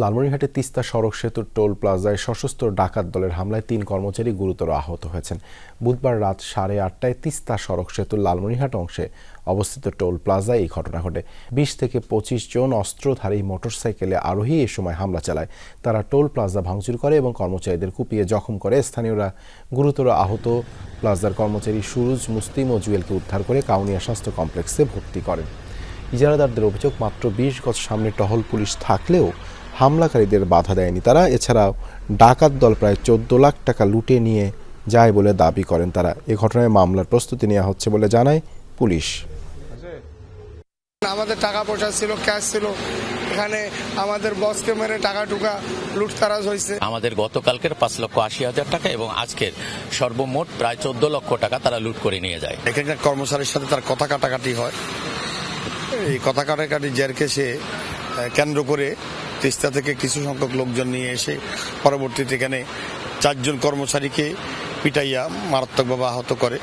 লালমনিরহাটের তিস্তা সড়ক সেতুর টোল প্লাজায় সশস্ত্র ডাকাত দলের হামলায় তিন কর্মচারী গুরুতর আহত হয়েছেন। বুধবার রাত সাড়ে আটটায় তিস্তা সড়ক সেতুর লালমনিরহাট অংশে অবস্থিত টোল প্লাজায় এই ঘটনা ঘটে। বিশ থেকে পঁচিশ জন অস্ত্রধারী মোটরসাইকেলে আরোহী এ সময় হামলা চালায়। তারা টোল প্লাজা ভাঙচুর করে এবং কর্মচারীদের কুপিয়ে জখম করে। স্থানীয়রা গুরুতর আহত প্লাজার কর্মচারী সুরুজ মুস্তিম ও জুয়েলকে উদ্ধার করে কাউনিয়া স্বাস্থ্য কমপ্লেক্সে ভর্তি করেন। ইজারাদারদের অভিযোগ, মাত্র বিশ গজ সামনে টহল পুলিশ থাকলেও হামলাকারীদের বাধা দেয়নি তারা। এছাড়াও ডাকাত দল প্রায় চোদ্দ লাখ টাকা লুটে নিয়ে যায় বলে দাবি করেন তারা। এ ঘটনায় মামলার প্রস্তুতি নেওয়া হচ্ছে বলে জানায় পুলিশ। আমাদের টাকা পয়সা ছিল ক্যাশ ছিল। এখানে আমাদের বসকে মেরে টাকা টুকা লুটতারাজ হয়েছে। আমাদের গতকালকের পাঁচ লক্ষ আশি হাজার টাকা এবং আজকের সর্বমোট প্রায় চোদ্দ লক্ষ টাকা তারা লুট করে নিয়ে যায়। এখানকার কর্মচারীর সাথে তার কথা কাটাকাটি হয়। এই কথা কাটাকাটি জেরকে সে কেন্দ্র করে তিস্তা থেকে কিছু সংখ্যক লোকজন নিয়ে এসে পরবর্তীতে এখানে চারজন কর্মচারীকে পিটাইয়া মারাত্মকভাবে আহত করে।